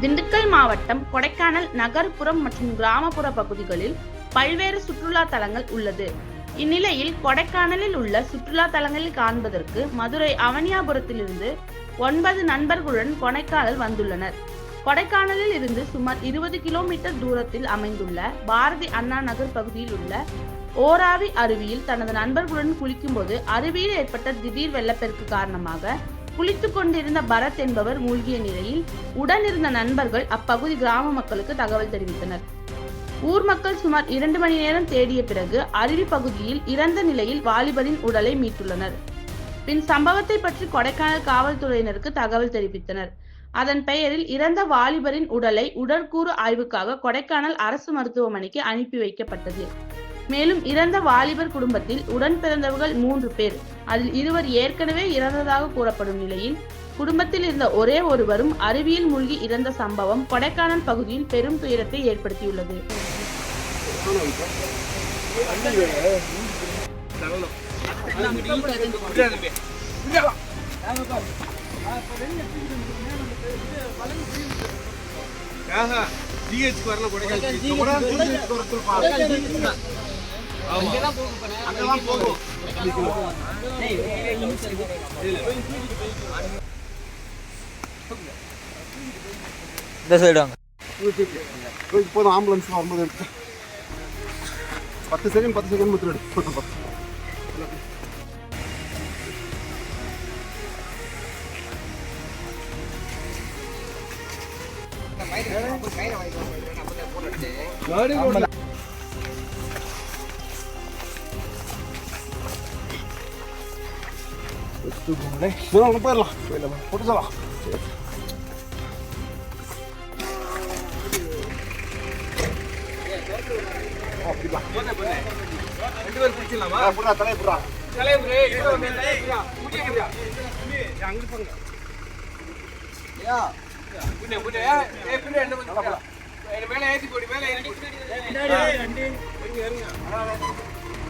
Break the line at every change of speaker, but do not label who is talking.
திண்டுக்கல் மாவட்டம் கொடைக்கானல் நகர்ப்புறம் மற்றும் கிராமப்புற பகுதிகளில் பல்வேறு சுற்றுலா தலங்கள் உள்ளது. இந்நிலையில் கொடைக்கானலில் உள்ள சுற்றுலா தலங்களில் காண்பதற்கு மதுரை அவனியாபுரத்திலிருந்து ஒன்பது நண்பர்களுடன் கொடைக்கானல் வந்துள்ளனர். கொடைக்கானலில் இருந்து சுமார் இருபது கிலோமீட்டர் தூரத்தில் அமைந்துள்ள பாரதி அண்ணா நகர் பகுதியில் உள்ள ஓராவி அருவியில் தனது நண்பர்களுடன் குளிக்கும்போது அருவியில் ஏற்பட்ட திடீர் வெள்ளப்பெருக்கு காரணமாக குளித்துக் கொண்டிருந்த பரத் என்பவர் மூழ்கிய நிலையில் உடனிருந்த நண்பர்கள் அப்பகுதி கிராம மக்களுக்கு தகவல் தெரிவித்தனர். ஊர் மக்கள் சுமார் இரண்டு மணி நேரம் தேடிய பிறகு அருவி பகுதியில் இறந்த நிலையில் வாலிபரின் உடலை மீட்டுள்ளனர். பின் சம்பவத்தை பற்றி கொடைக்கானல் காவல்துறையினருக்கு தகவல் தெரிவித்தனர். அதன் பெயரில் இறந்த வாலிபரின் உடலை உடற்கூறு ஆய்வுக்காக கொடைக்கானல் அரசு மருத்துவமனைக்கு அனுப்பி வைக்கப்பட்டது. மேலும் இறந்த வாலிபர் குடும்பத்தில் உடன் பிறந்தவர்கள் மூன்று பேர். அதில் இருவர் ஏற்கனவே இறந்ததாக கூறப்படும் நிலையில் குடும்பத்தில் இருந்த ஒரே ஒருவரும் அருவியில் மூழ்கி இறந்த சம்பவம் கொடைக்கானல் பகுதியில் பெரும் துயரத்தை ஏற்படுத்தியுள்ளது.
வரல கொடைக்கானல்.
இந்த சைடு வாங்க.
இப்போதும் ஆம்புலன்ஸ் வரும்போது எடுத்து. பத்து செகண்ட் பத்து செகண்ட் மட்டும் எடுத்து. போயிடலாம் போயிடலாம் போட்டு
புண்ணே புண்ணே ஏ புண்ணே என்ன பண்ணுங்க மேலே ஏத்தி போடி மேலே ஏத்தி போடி